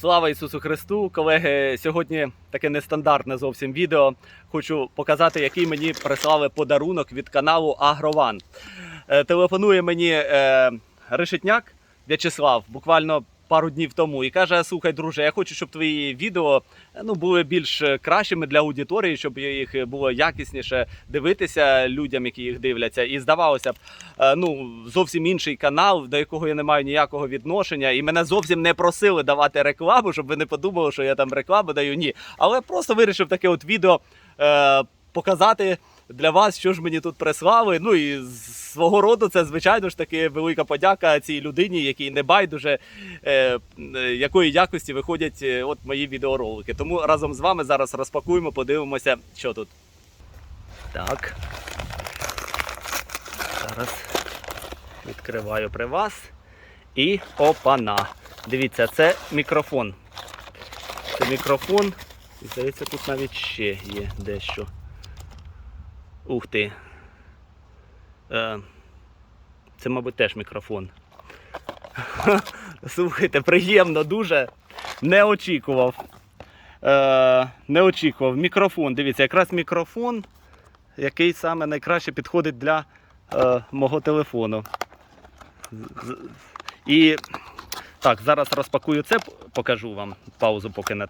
Слава Ісусу Христу! Колеги, сьогодні таке нестандартне зовсім відео. Хочу показати, який мені прислали подарунок від каналу Агрован. Е, Телефонує мені е, Решетняк В'ячеслав буквально пару днів тому і каже: Слухай, друже, я хочу, щоб твої відео е, ну, були більш кращими для аудиторії, щоб їх було якісніше дивитися людям, які їх дивляться. І здавалося б, е, ну зовсім інший канал, до якого я не маю ніякого відношення, і мене зовсім не просили давати рекламу, щоб ви не подумали, що я там рекламу даю. Ні, але просто вирішив таке от відео е, показати. Для вас, що ж мені тут прислали. Ну і свого роду це, звичайно ж таки, велика подяка цій людині, якій не байдуже, е, е, якої якості виходять е, от мої відеоролики. Тому разом з вами зараз розпакуємо, подивимося, що тут. Так. Зараз відкриваю при вас. І опана. Дивіться, це мікрофон. Це мікрофон. І здається, тут навіть ще є дещо. Ух ти. Е, це, мабуть, теж мікрофон. Слухайте, приємно дуже. Не очікував. Е, не очікував. Мікрофон. Дивіться, якраз мікрофон, який саме найкраще підходить для е, мого телефону. І так, зараз розпакую це, покажу вам паузу, поки на.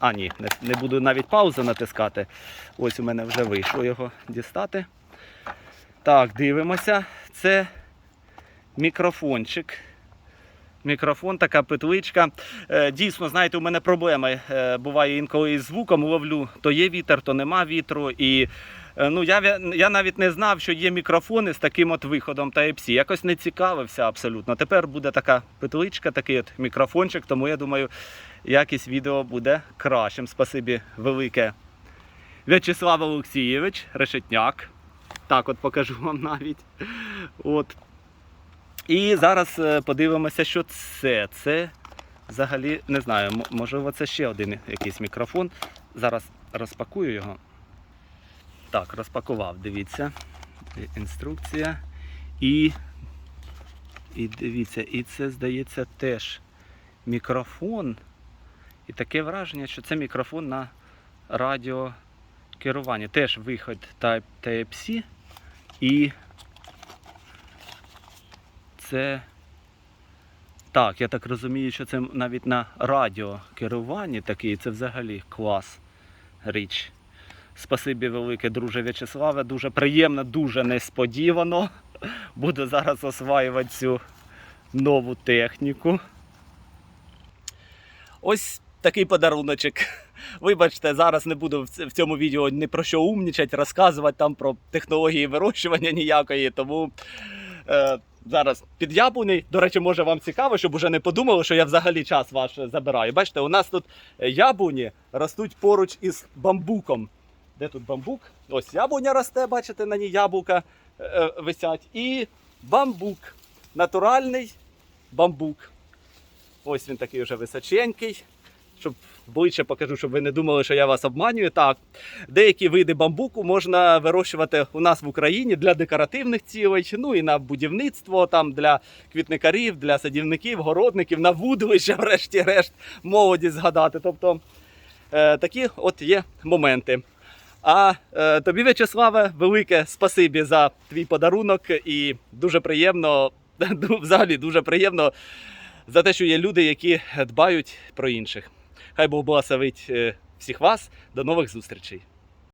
А, ні, не, буду навіть паузу натискати. Ось у мене вже вийшло його дістати. Так, дивимося. Це мікрофончик. Мікрофон, така петличка. Е, Дійсно, знаєте, у мене проблеми е, буває інколи із звуком ловлю. То є вітер, то нема вітру. І ну, я, я навіть не знав, що є мікрофони з таким от виходом Type-C. Якось не цікавився абсолютно. Тепер буде така петличка, такий от мікрофончик, тому я думаю, якість відео буде кращим. Спасибі велике. В'ячеслав Олексійович, Решетняк. Так, от покажу вам навіть. От. І зараз е, подивимося, що це. Це взагалі не знаю, можливо, це ще один якийсь мікрофон. Зараз розпакую його. Так, розпакував, дивіться. Інструкція. І, і дивіться, і це, здається, теж мікрофон. І таке враження, що це мікрофон на радіокеруванні. Теж виход Type- Type-C. І це. Так, я так розумію, що це навіть на радіокеруванні такий, це взагалі клас річ. Спасибі велике, друже В'ячеславе. Дуже приємно, дуже несподівано. Буду зараз осваювати цю нову техніку. Ось такий подаруночок. Вибачте, зараз не буду в цьому відео ні про що умнічати, розказувати там про технології вирощування ніякої. Тому е, зараз під яблуней. До речі, може вам цікаво, щоб уже не подумали, що я взагалі час ваш забираю. Бачите, у нас тут яблуні ростуть поруч із бамбуком. Де тут бамбук? Ось яблуня росте, бачите, на ній яблука е, е, висять. І бамбук. Натуральний бамбук. Ось він такий вже височенький. Щоб ближче покажу, щоб ви не думали, що я вас обманюю. Так, деякі види бамбуку можна вирощувати у нас в Україні для декоративних цілей, ну і на будівництво, там для квітникарів, для садівників, городників, на вудлища, врешті-решт, молоді згадати. Тобто е, такі от є моменти. А е, тобі, В'ячеславе, велике спасибі за твій подарунок і дуже приємно, взагалі дуже приємно за те, що є люди, які дбають про інших. Хай Бог благословить е, всіх вас. До нових зустрічей.